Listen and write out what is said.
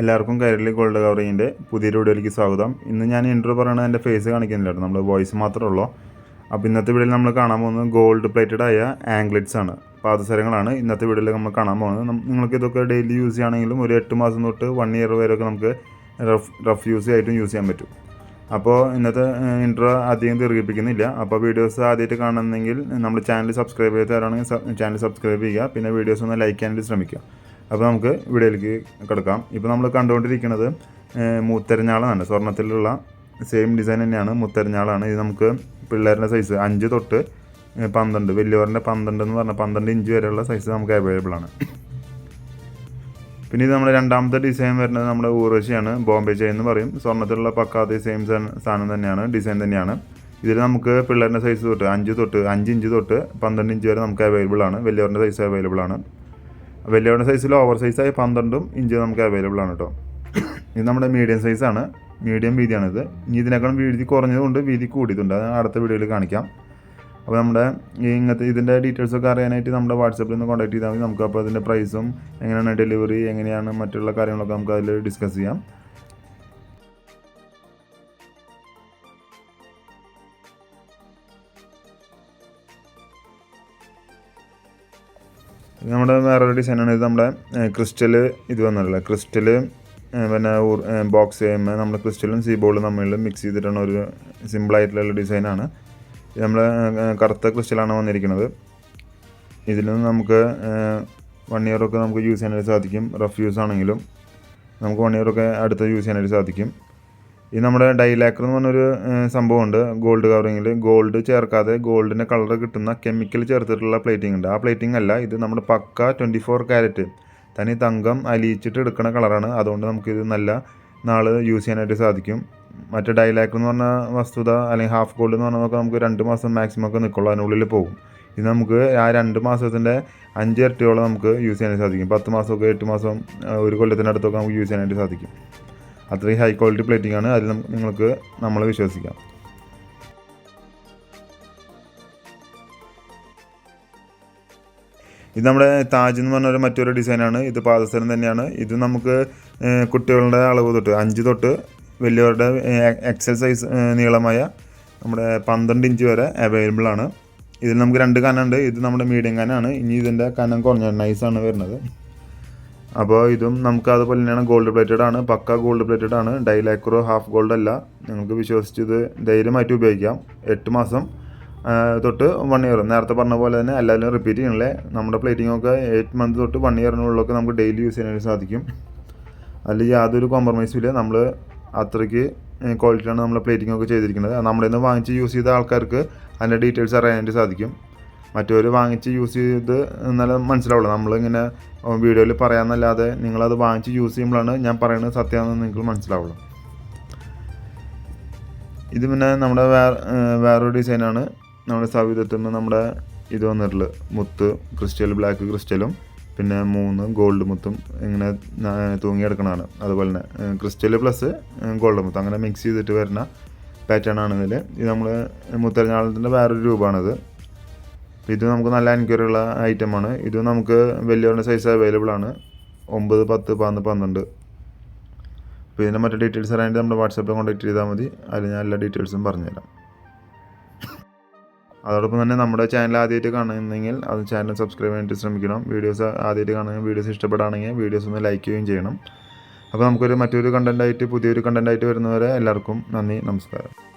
എല്ലാവർക്കും കൈരളി ഗോൾഡ് കവറിങ്ങിന്റെ പുതിയ വീഡിയോയിലേക്ക് സ്വാഗതം. ഇന്ന് ഞാൻ ഇൻട്രോ പറയുന്നത് എന്റെ ഫേസ് കാണിക്കുന്നില്ലായിരുന്നു. നമ്മൾ വോയിസ് മാത്രമേ ഉള്ളൂ. അപ്പോൾ ഇന്നത്തെ വീഡിയോയിൽ നമ്മൾ കാണാൻ പോകുന്നത് ഗോൾഡ് പ്ലേറ്റഡ് ആയ ആംഗ്ലറ്റ്സ് ആണ്. പാദസരങ്ങളാണ് ഇന്നത്തെ വീഡിയോയിൽ നമ്മൾ കാണാൻ പോകുന്നത്. നിങ്ങൾക്ക് ഇതൊക്കെ ഡെയിലി യൂസ് ചെയ്യുകയാണെങ്കിലും ഒരു എട്ട് മാസം തൊട്ട് വൺ ഇയർ വരെയൊക്കെ നമുക്ക് റഫ് റഫ് യൂസ് ആയിട്ടും യൂസ് ചെയ്യാൻ പറ്റും. അപ്പോൾ ഇന്നത്തെ ഇൻട്രോ അധികം ദീർഘിപ്പിക്കുന്നില്ല. അപ്പോൾ വീഡിയോസ് ആദ്യമായിട്ട് കാണുന്നെങ്കിൽ നമ്മൾ ചാനൽ സബ്സ്ക്രൈബ് ചെയ്ത് തരാണെങ്കിൽ ചാനൽ സബ്സ്ക്രൈബ് ചെയ്യുക. പിന്നെ വീഡിയോസ് ഒന്ന് ലൈക്ക് ചെയ്യാനായിട്ട് ശ്രമിക്കുക. അപ്പോൾ നമുക്ക് വീഡിയോയിലേക്ക് കിടക്കാം. ഇപ്പോൾ നമ്മൾ കണ്ടുകൊണ്ടിരിക്കുന്നത് മുത്തരഞ്ഞാളാണ്. സ്വർണത്തിലുള്ള സെയിം ഡിസൈൻ തന്നെയാണ് മുത്തരഞ്ഞാളാണ്. ഇത് നമുക്ക് പിള്ളേരുടെ സൈസ് അഞ്ച് തൊട്ട് പന്ത്രണ്ട് വലിയവരുടെ പന്ത്രണ്ട് എന്ന് പറഞ്ഞാൽ പന്ത്രണ്ട് ഇഞ്ച് വരെയുള്ള സൈസ് നമുക്ക് അവൈലബിൾ ആണ്. പിന്നെ ഇത് നമ്മുടെ രണ്ടാമത്തെ ഡിസൈൻ വരുന്നത് നമ്മുടെ ഊർവശിയാണ്. ബോംബെ ചെയിൻ എന്ന് പറയും. സ്വർണത്തിലുള്ള പക്കാതെ സെയിം സാധനം തന്നെയാണ് ഡിസൈൻ തന്നെയാണ്. ഇതിൽ നമുക്ക് പിള്ളേരുടെ സൈസ് തൊട്ട് അഞ്ച് തൊട്ട് അഞ്ച് ഇഞ്ച് തൊട്ട് പന്ത്രണ്ട് ഇഞ്ച് വരെ നമുക്ക് അവൈലബിൾ ആണ്. വലിയവരുടെ സൈസ് അവൈലബിൾ ആണ്. വലിയവരുടെ സൈസിൽ ഓവർ സൈസായി പന്ത്രണ്ടും ഇഞ്ച് നമുക്ക് അവൈലബിൾ ആണ് കേട്ടോ ഇത് നമ്മുടെ മീഡിയം സൈസാണ് മീഡിയം വീതിയാണിത്. ഇനി ഇതിനേക്കാളും വീതി കുറഞ്ഞതുകൊണ്ട് വീതി കൂടിയതുണ്ട് അത് അടുത്ത വീഡിയോയിൽ കാണിക്കാം. അപ്പോൾ നമ്മുടെ ഈ ഇങ്ങനത്തെ ഇതിന്റെ ഡീറ്റെയിൽസ് ഒക്കെ അറിയാനായിട്ട് നമ്മുടെ വാട്സപ്പിൽ നിന്ന് കോൺടാക്ട് ചെയ്താൽ മതി. നമുക്ക് അപ്പോൾ അതിന്റെ പ്രൈസും എങ്ങനെയാണ് ഡെലിവറി എങ്ങനെയാണ് മറ്റുള്ള കാര്യങ്ങളൊക്കെ നമുക്ക് അതിൽ ഡിസ്കസ് ചെയ്യാം. നമ്മുടെ വേറൊരു ഡിസൈനാണ് ഇത് നമ്മുടെ ക്രിസ്റ്റൽ ഇത് വന്നിട്ടുള്ളത് ക്രിസ്റ്റൽ പിന്നെ ബോക്സ് ചെയ്യുമ്പോൾ നമ്മുടെ ക്രിസ്റ്റലും സീബോളും തമ്മിൽ മിക്സ് ചെയ്തിട്ടാണ് ഒരു സിമ്പിളായിട്ടുള്ള ഡിസൈനാണ്. നമ്മൾ കറുത്ത ക്രിസ്റ്റലാണ് വന്നിരിക്കുന്നത്. ഇതിൽ നിന്ന് നമുക്ക് വൺ ഇയറൊക്കെ നമുക്ക് യൂസ് ചെയ്യാനായിട്ട് സാധിക്കും. റഫ് യൂസ് ആണെങ്കിലും നമുക്ക് വൺ ഇയറൊക്കെ അടുത്ത് യൂസ് ചെയ്യാനായിട്ട് സാധിക്കും. ഇത് നമ്മുടെ ഡൈലാക്കർ എന്ന് പറഞ്ഞൊരു സംഭവമുണ്ട്. ഗോൾഡ് കവറിങ്ങിൽ ഗോൾഡ് ചേർക്കാതെ ഗോൾഡിന്റെ കളർ കിട്ടുന്ന കെമിക്കൽ ചേർത്തിട്ടുള്ള പ്ലേറ്റിംഗ് ഉണ്ട്. ആ പ്ലേറ്റിംഗ് അല്ല ഇത് നമ്മുടെ പക്ക ട്വന്റി ഫോർ ക്യാരറ്റ് തനി തങ്കം അലിയിച്ചിട്ട് എടുക്കുന്ന കളറാണ് അതുകൊണ്ട് നമുക്കിത് നല്ല നാൾ യൂസ് ചെയ്യാനായിട്ട് സാധിക്കും. മറ്റേ ഡൈലാക്കർ എന്ന് പറഞ്ഞ വസ്തുത അല്ലെങ്കിൽ ഹാഫ് ഗോൾഡ് എന്ന് പറഞ്ഞാൽ നമുക്ക് രണ്ട് മാസം മാക്സിമം ഒക്കെ നിൽക്കുള്ളൂ അതിനുള്ളിൽ പോകും. ഇത് നമുക്ക് ആ രണ്ട് മാസത്തിന്റെ അഞ്ച് ഇരട്ടിയോളം നമുക്ക് യൂസ് ചെയ്യാനായിട്ട് സാധിക്കും. പത്ത് മാസമൊക്കെ എട്ട് മാസം ഒരു ഒരു കൊല്ലത്തിനടുത്തൊക്കെ നമുക്ക് യൂസ് ചെയ്യാനായിട്ട് സാധിക്കും. അത്രയും ഹൈ ക്വാളിറ്റി പ്ലേറ്റിംഗ് ആണ്. അതിൽ നിങ്ങൾക്ക് നമ്മൾ വിശ്വസിക്കാം. ഇത് നമ്മുടെ താജ് എന്ന് പറഞ്ഞ ഒരു മറ്റൊരു ഡിസൈനാണ് ഇത് പാദസരം തന്നെയാണ്. ഇത് നമുക്ക് കുട്ടികളുടെ അളവ് തൊട്ട് അഞ്ച് തൊട്ട് വലിയവരുടെ എക്സൽ സൈസ് നീളമായ നമ്മുടെ പന്ത്രണ്ട് ഇഞ്ച് വരെ അവൈലബിൾ ആണ്. ഇതിൽ നമുക്ക് രണ്ട് കനുണ്ട് ഇത് നമ്മുടെ മീഡിയം കനാണ്. ഇനി ഇതിന്റെ കനം കുറഞ്ഞ നൈസാണ് വരുന്നത്. അപ്പോൾ ഇതും നമുക്ക് അതുപോലെ തന്നെയാണ് ഗോൾഡ് പ്ലേറ്റഡ് ആണ് പക്ക ഗോൾഡ് പ്ലേറ്റഡ് ആണ് ഡൈലാക്രോ ഹാഫ് ഗോൾഡ് അല്ല. നിങ്ങൾക്ക് വിശ്വസിച്ച് ഇത് ധൈര്യമായിട്ട് ഉപയോഗിക്കാം. എട്ട് മാസം തൊട്ട് വൺ ഇയർ നേരത്തെ പറഞ്ഞ പോലെ തന്നെ എല്ലാവരും റിപ്പീറ്റ് ചെയ്യണല്ലേ? നമ്മുടെ പ്ലേറ്റിംഗ് ഒക്കെ എയ്റ്റ് മന്ത് തൊട്ട് വൺ ഇയറിനുള്ളിലൊക്കെ നമുക്ക് ഡെയിലി യൂസ് ചെയ്യാൻ സാധിക്കും. അതിൽ യാതൊരു കോംപ്രമൈസും ഇല്ല. നമ്മൾ അത്രയ്ക്ക് ക്വാളിറ്റിയാണ് നമ്മൾ പ്ലേറ്റിംഗ് ഒക്കെ ചെയ്തിരിക്കുന്നത്. നമ്മുടെ നിന്ന് വാങ്ങിച്ച് യൂസ് ചെയ്ത ആൾക്കാർക്ക് അതിന്റെ ഡീറ്റെയിൽസ് അറിയാനായിട്ട് സാധിക്കും. മറ്റവർ വാങ്ങിച്ച് യൂസ് ചെയ്ത് എന്നാലും മനസ്സിലാവുള്ളൂ. നമ്മളിങ്ങനെ വീഡിയോയിൽ പറയാമെന്നല്ലാതെ നിങ്ങളത് വാങ്ങിച്ച് യൂസ് ചെയ്യുമ്പോഴാണ് ഞാൻ പറയുന്നത് സത്യമാണെന്ന് നിങ്ങൾക്ക് മനസ്സിലാവുള്ളൂ. ഇത് പിന്നെ നമ്മുടെ വേറെ വേറൊരു ഡിസൈനാണ് നമ്മുടെ സവിധത്തുനിന്ന് നമ്മുടെ ഇത് വന്നിട്ടുള്ളത്. മുത്ത് ക്രിസ്റ്റൽ ബ്ലാക്ക് ക്രിസ്റ്റലും പിന്നെ മൂന്ന് ഗോൾഡ് മുത്തും ഇങ്ങനെ തൂങ്ങിയെടുക്കണതാണ് അതുപോലെ തന്നെ ക്രിസ്റ്റൽ പ്ലസ് ഗോൾഡ് മുത്ത്. അങ്ങനെ മിക്സ് ചെയ്തിട്ട് വരുന്ന പാറ്റേൺ ആണ് ഇതിൽ ഇത് നമ്മൾ മുത്തരഞ്ഞാളത്തിന്റെ വേറൊരു രൂപമാണിത്. ഇത് നമുക്ക് നല്ല എൻക്വയറി ഉള്ള ഐറ്റമാണ്. ഇത് നമുക്ക് വലിയവരുടെ സൈസ് അവൈലബിൾ ആണ്. ഒമ്പത് പത്ത് പതിനൊന്ന് പന്ത്രണ്ട്. അപ്പോൾ ഇതിന്റെ മറ്റു ഡീറ്റെയിൽസ് അറിയാൻ നമ്മുടെ വാട്സാപ്പിൽ കോൺടാക്ട് ചെയ്താൽ മതി. അതിൽ ഞാൻ എല്ലാ ഡീറ്റെയിൽസും പറഞ്ഞുതരാം. അതോടൊപ്പം തന്നെ നമ്മുടെ ചാനൽ ആദ്യമായിട്ട് കാണുന്നെങ്കിൽ അത് ചാനൽ സബ്സ്ക്രൈബ് ചെയ്യാനായിട്ട് ശ്രമിക്കണം. വീഡിയോസ് ആദ്യമായിട്ട് കാണുകയും വീഡിയോസ് ഇഷ്ടപ്പെടുകയാണെങ്കിൽ വീഡിയോസ് ഒന്ന് ലൈക്ക് ചെയ്യുകയും ചെയ്യണം. അപ്പോൾ നമുക്കൊരു മറ്റൊരു കണ്ടന്റായിട്ട് പുതിയൊരു കണ്ടന്റായിട്ട് വരുന്നവരെ എല്ലാവർക്കും നന്ദി നമസ്കാരം.